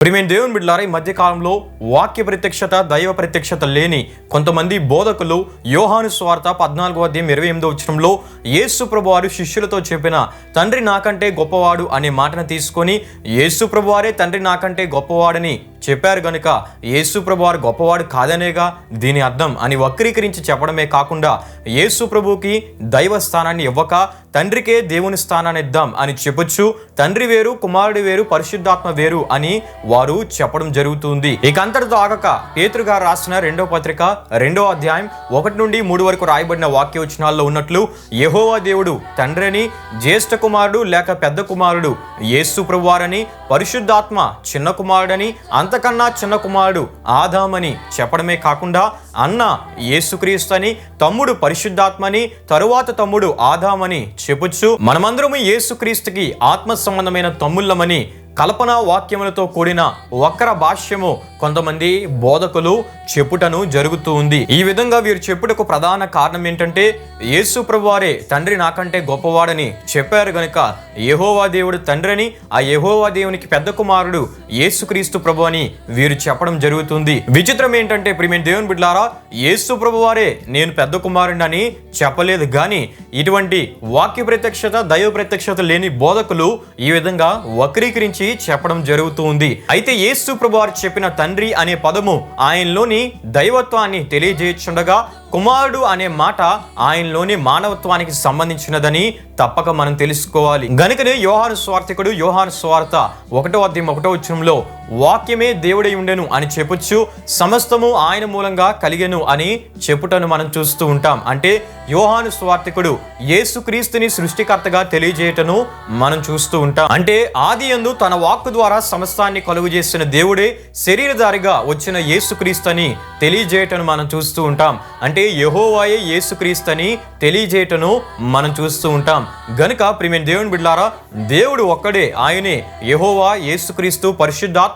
ప్రిమేన్ దేవుని బిడ్డలారా ఈ మధ్యకాలంలో వాక్య ప్రత్యక్షత దైవ ప్రత్యక్షత లేని కొంతమంది బోధకులు యోహాను స్వార్త పద్నాలుగో అధ్యాయం ఇరవై ఎనిమిదో వచ్చరంలో యేసు వారు శిష్యులతో చెప్పిన తండ్రి నాకంటే గొప్పవాడు అనే మాటను తీసుకొని యేసు వారే తండ్రి నాకంటే గొప్పవాడని చెప్పారు గనుక యేసుప్రభు వారు గొప్పవాడు కాదనేగా దీని అర్థం అని వక్రీకరించి చెప్పడమే కాకుండా యేసుప్రభుకి దైవ స్థానాన్ని ఇవ్వక తండ్రికే దేవుని స్థానాన్ని ఇద్దాం అని చెప్పొచ్చు తండ్రి వేరు కుమారుడు వేరు పరిశుద్ధాత్మ వేరు అని వారు చెప్పడం జరుగుతుంది. ఇక అంతటితో ఆగక పేతురు గారు రాసిన రెండో పత్రిక రెండో అధ్యాయం ఒకటి నుండి మూడు వరకు రాయబడిన వాక్య వచనాల్లో ఉన్నట్లు యహోవా దేవుడు తండ్రిని జ్యేష్ఠ కుమారుడు లేక పెద్ద కుమారుడు యేసు ప్రభువారని పరిశుద్ధాత్మ చిన్న కుమారుడని అంతకన్నా చిన్న కుమారుడు ఆదామని చెప్పడమే కాకుండా అన్న యేసుక్రీస్తు అని తమ్ముడు పరిశుద్ధాత్మని తరువాత తమ్ముడు ఆదామని చెప్పొచ్చు మనమందరము యేసుక్రీస్తుకి ఆత్మ సంబంధమైన తమ్ముళ్ళమని కల్పనా వాక్యములతో కూడిన వక్ర భాష్యము కొంతమంది బోధకులు చెప్పుటను జరుగుతూ ఉంది. ఈ విధంగా వీరు చెప్పుటకు ప్రధాన కారణం ఏంటంటే యేసు ప్రభువారే తండ్రి నాకంటే గొప్పవాడని చెప్పారు గనుక యహోవా దేవుడు తండ్రని ఆ యహోవా దేవునికి పెద్ద కుమారుడు యేసుక్రీస్తు ప్రభు అని వీరు చెప్పడం జరుగుతుంది. విచిత్రం ఏంటంటే ప్రిమే దేవుని బిడ్లారా యేసు ప్రభువారే నేను పెద్ద కుమారుడు అని చెప్పలేదు కానీ ఇటువంటి వాక్య ప్రత్యక్షత దైవ ప్రత్యక్షత లేని బోధకులు ఈ విధంగా వక్రీకరించి చెప్పడం జరుగుతూ ఉంది అయితే యేసు ప్రభు వారు చెప్పిన తండ్రి అనే పదము ఆయనలోని దైవత్వాన్ని తెలియజేయచుండగా కుమారుడు అనే మాట ఆయనలోని మానవత్వానికి సంబంధించినదని తప్పక మనం తెలుసుకోవాలి. గనుకనే యోహాను స్వార్థికుడు యోహాను స్వార్థ ఒకటో అధ్యయం ఒకటో వచ్చంలో వాక్యమే దేవుడై ఉండెను అని చెప్పొచ్చు సమస్తము ఆయన మూలంగా కలిగెను అని చెప్పుటను మనం చూస్తూ ఉంటాం. అంటే యోహాను స్వార్థికుడు యేసుక్రీస్తుని సృష్టికర్తగా తెలియజేయటను మనం చూస్తూ ఉంటాం. అంటే ఆది ఎందు తన వాక్కు ద్వారా సమస్తాన్ని కలుగు చేసిన దేవుడే శరీరధారిగా వచ్చిన యేసుక్రీస్తుని తెలియజేయటను మనం చూస్తూ ఉంటాం. అంటే యహోవాయే యేసుక్రీస్తుని తెలియజేయటను మనం చూస్తూ ఉంటాం. గనుక ప్రిమే దేవుని బిడ్లారా దేవుడు ఒక్కడే ఆయనే యహోవా యేసుక్రీస్తు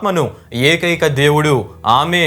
ఆత్మను ఏకైక దేవుడు. ఆమెన్.